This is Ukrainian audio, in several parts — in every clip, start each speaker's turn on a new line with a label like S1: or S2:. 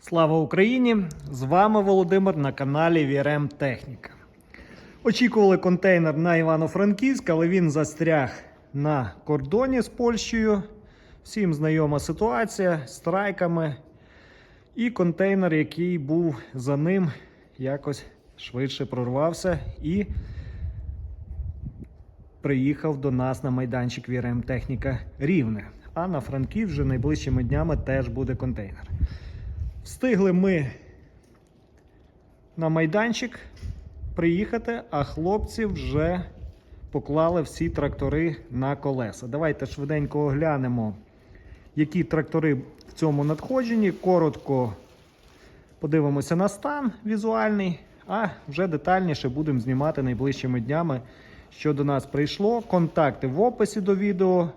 S1: Слава Україні! З вами Володимир на каналі VRM Техніка. Очікували контейнер на Івано-Франківськ, але він застряг на кордоні з Польщею. Всім знайома ситуація з страйками. І контейнер, який був за ним, якось швидше прорвався і приїхав до нас на майданчик VRM Техніка Рівне. А на Франків вже найближчими днями теж буде контейнер. Встигли ми на майданчик приїхати, а хлопці вже поклали всі трактори на колеса. Давайте швиденько оглянемо, які трактори в цьому надходженні. Коротко подивимося на стан візуальний, а вже детальніше будемо знімати найближчими днями, що до нас прийшло. Контакти в описі до відео.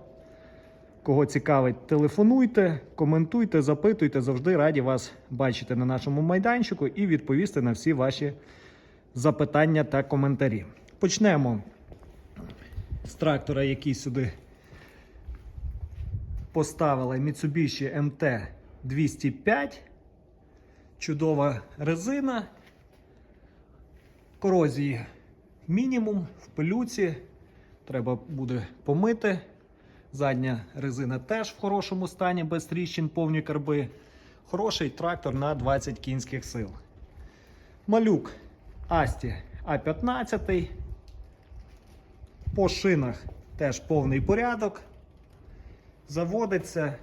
S1: Кого цікавить, телефонуйте, коментуйте, запитуйте. Завжди раді вас бачити на нашому майданчику і відповісти на всі ваші запитання та коментарі. Почнемо з трактора, який сюди поставила Mitsubishi MT 205. Чудова резина. Корозії мінімум в пилюці. Треба буде помити. Задня резина теж в хорошому стані, без тріщин, повні карби. Хороший трактор на 20 кінських сил. Малюк Асті А15. По шинах теж повний порядок. Заводиться.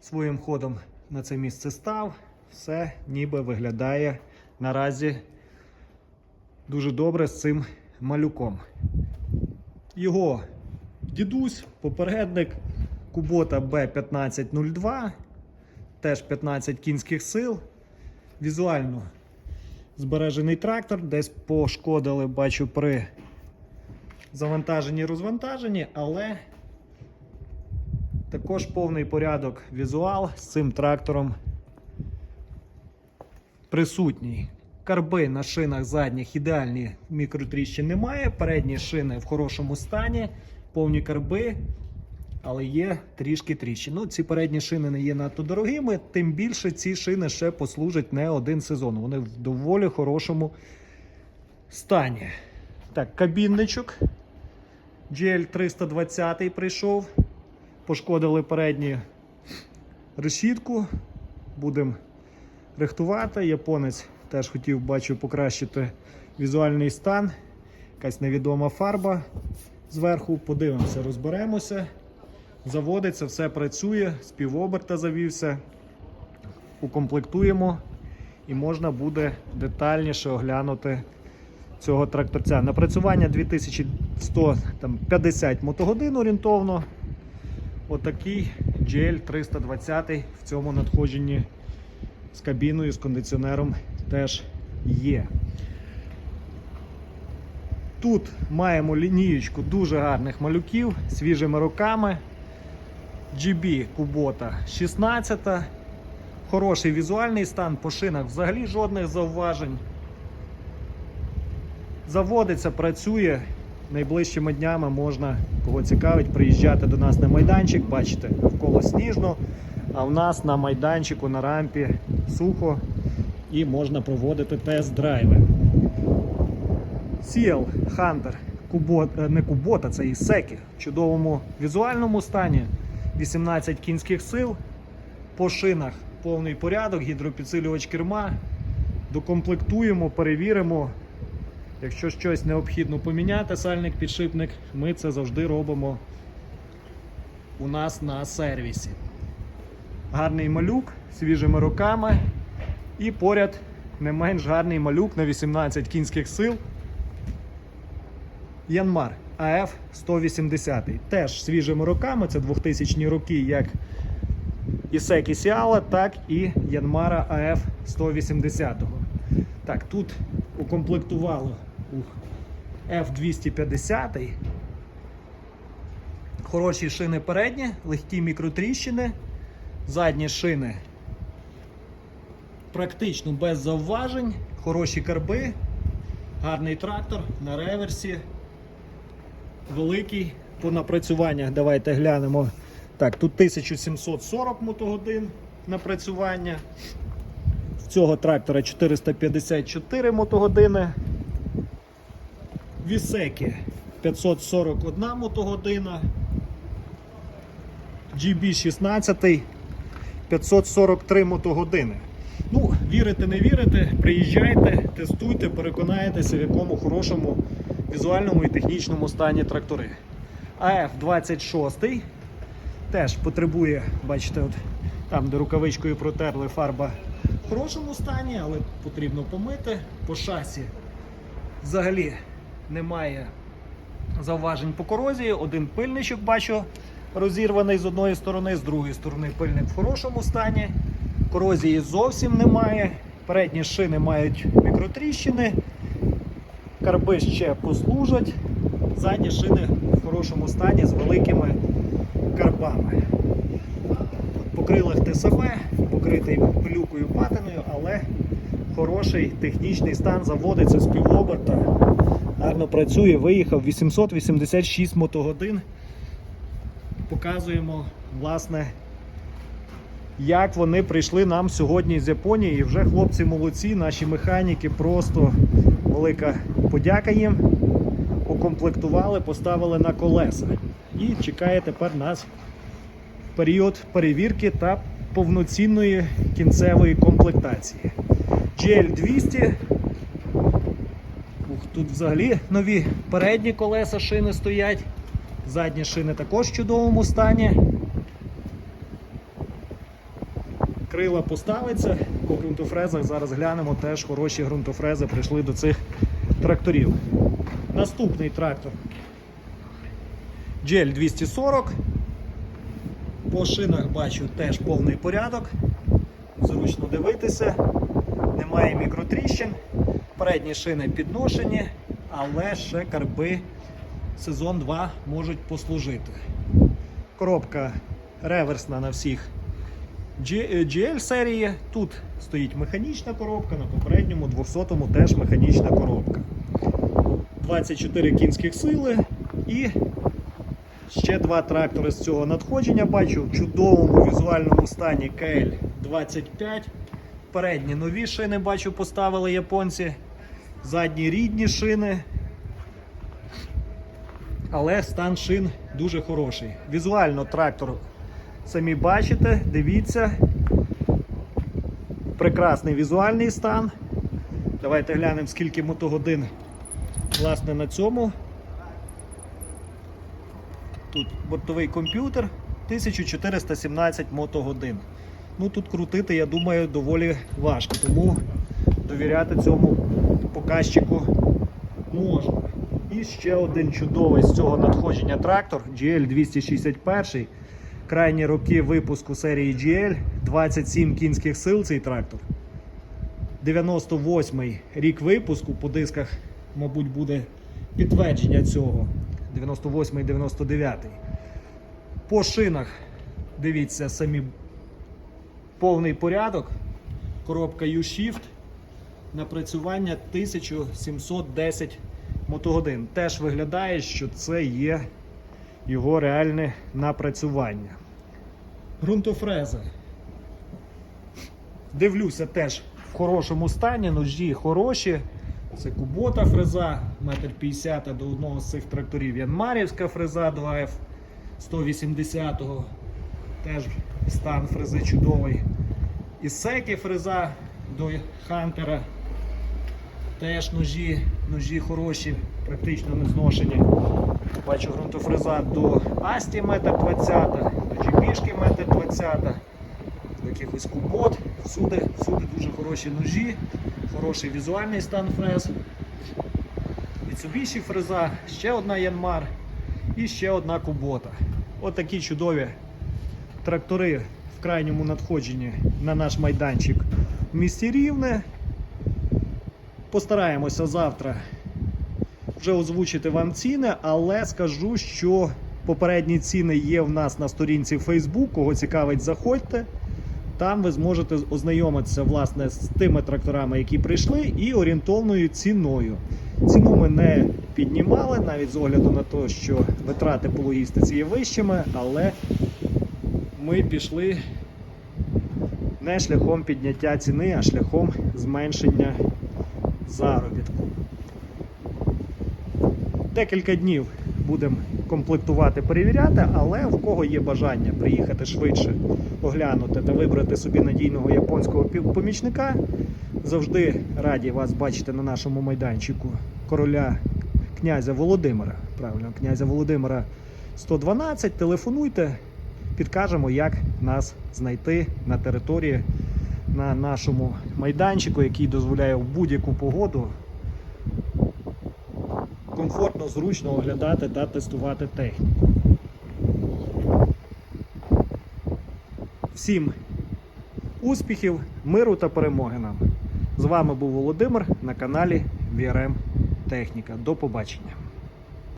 S1: Своїм ходом на це місце став. Все ніби виглядає наразі дуже добре з цим малюком. Його Дідусь, попередник Кубота Б1502, теж 15 кінських сил. Візуально збережений трактор, десь пошкодили, бачу, при завантаженні розвантаженні, але також повний порядок візуал з цим трактором присутній. Карби на шинах задніх ідеальні мікротріщин немає. Передні шини в хорошому стані повні карби, але є трішки тріщин. Ну, ці передні шини не є надто дорогими, тим більше ці шини ще послужать не один сезон. Вони в доволі хорошому стані. Так, кабінничок GL320 прийшов. Пошкодили передню решітку. Будемо рихтувати. Японець теж хотів, бачу, покращити візуальний стан. Якась невідома фарба зверху, подивимося, розберемося. Заводиться, все працює, співоберта завівся, укомплектуємо і можна буде детальніше оглянути цього тракторця. Напрацювання 2150 мотогодин орієнтовно. Отакий GL 320 в цьому надходженні з кабіною, з кондиціонером теж є. Тут маємо лінієчку дуже гарних малюків свіжими руками. GB Кубота 16. Хороший візуальний стан по шинах взагалі жодних зауважень. Заводиться, працює. Найближчими днями можна, кого цікавить, приїжджати до нас на майданчик. Бачите, навколо сніжно, а в нас на майданчику на рампі сухо і можна проводити тест-драйви. CL Hunter Кубот, е, не Кубота, це і Секі в чудовому візуальному стані. 18 кінських сил. По шинах повний порядок, гідропідсилювач керма. Докомплектуємо, перевіримо. Якщо щось необхідно поміняти, сальник, підшипник, ми це завжди робимо у нас на сервісі. Гарний малюк свіжими руками. І поряд не менш гарний малюк на 18 кінських сил. Янмар АФ 180. Теж свіжими роками, це 2000-ні роки, як Ісекі Сіала, так і Янмара АФ 180. Так, тут укомплектувало F250. Хороші шини передні, легкі мікротріщини, задні шини практично без зауважень, хороші карби, гарний трактор на реверсі великий по напрацюваннях. Давайте глянемо. Так, тут 1740 мотогодин. напрацювання. В цього трактора 454 мотогодини. Вісеки 541 мотогодина. GB16 543 мотогодини. Ну, вірите, не вірите, приїжджайте, тестуйте, переконаєтеся, в якому хорошому візуальному і технічному стані трактори. АФ-26 теж потребує, бачите, от там, де рукавичкою протерли фарба в хорошому стані, але потрібно помити. По шасі взагалі немає зауважень по корозії. Один пильничок бачу розірваний з одної сторони, з другої сторони пильник в хорошому стані. Корозії зовсім немає. Передні шини мають мікротріщини, карби ще послужать. Задні шини в хорошому стані з великими карбами. По крилах ТСФ, покритий пилюкою патиною, але хороший технічний стан заводиться з півоберта. Гарно працює, виїхав 886 мотогодин. Показуємо, власне, як вони прийшли нам сьогодні з Японії. І вже хлопці молодці, наші механіки, просто велика подяка їм. Укомплектували, поставили на колеса. І чекає тепер нас період перевірки та повноцінної кінцевої комплектації. GL200. Ух, тут взагалі нові передні колеса шини стоять. Задні шини також в чудовому стані. Крила поставиться по ґрунтофрезах. Зараз глянемо, теж хороші ґрунтофрези прийшли до цих тракторів. Наступний трактор GL 240. По шинах бачу теж повний порядок. Зручно дивитися, немає мікротріщин. Передні шини підношені, але ще карби сезон 2 можуть послужити. Коробка реверсна на всіх GL серії. Тут стоїть механічна коробка, на попередньому 200-му теж механічна коробка. 24 кінських сили і ще два трактори з цього надходження. Бачу в чудовому візуальному стані КЛ-25. Передні нові шини бачу поставили японці. Задні рідні шини. Але стан шин дуже хороший. Візуально трактор самі бачите, дивіться. Прекрасний візуальний стан. Давайте глянемо, скільки мотогодин власне на цьому. Тут бортовий комп'ютер 1417 мотогодин. Ну тут крутити, я думаю, доволі важко, тому довіряти цьому показчику можна. І ще один чудовий з цього надходження трактор GL 261. Крайні роки випуску серії GL 27 кінських сил цей трактор. 98 рік випуску по дисках, мабуть, буде підтвердження цього. 98 99 По шинах, дивіться, самі повний порядок. Коробка U-Shift. Напрацювання 1710 мотогодин. Теж виглядає, що це є його реальне напрацювання. Грунтофреза. Дивлюся теж в хорошому стані, ножі хороші. Це кубота фреза, 1,50 м до одного з цих тракторів. Янмарівська фреза до АФ 180 го Теж стан фрези чудовий. І секі фреза до Хантера. Теж ножі, ножі хороші, практично не зношені. Бачу ґрунтофреза до Асті 1,20 м, до Джибішки 1,20 м, до якихось кубот. Всюди, всюди дуже хороші ножі, хороший візуальний стан фрез. Mitsubishi фреза, ще одна Янмар і ще одна кубота. От такі чудові трактори в крайньому надходженні на наш майданчик в місті Рівне. Постараємося завтра вже озвучити вам ціни, але скажу, що попередні ціни є в нас на сторінці Facebook. Кого цікавить, заходьте. Там ви зможете ознайомитися власне з тими тракторами, які прийшли, і орієнтовною ціною. Ціну ми не піднімали, навіть з огляду на те, що витрати по логістиці є вищими, але ми пішли Не шляхом підняття ціни, а шляхом зменшення заробітку. Декілька днів будемо комплектувати, перевіряти, але в кого є бажання приїхати швидше, оглянути та вибрати собі надійного японського помічника, завжди раді вас бачити на нашому майданчику короля князя Володимира. Правильно, князя Володимира 112. Телефонуйте, підкажемо, як нас знайти на території на нашому майданчику, який дозволяє в будь-яку погоду комфортно, зручно оглядати та тестувати техніку. Всім успіхів, миру та перемоги нам! З вами був Володимир на каналі VRM Техніка. До побачення.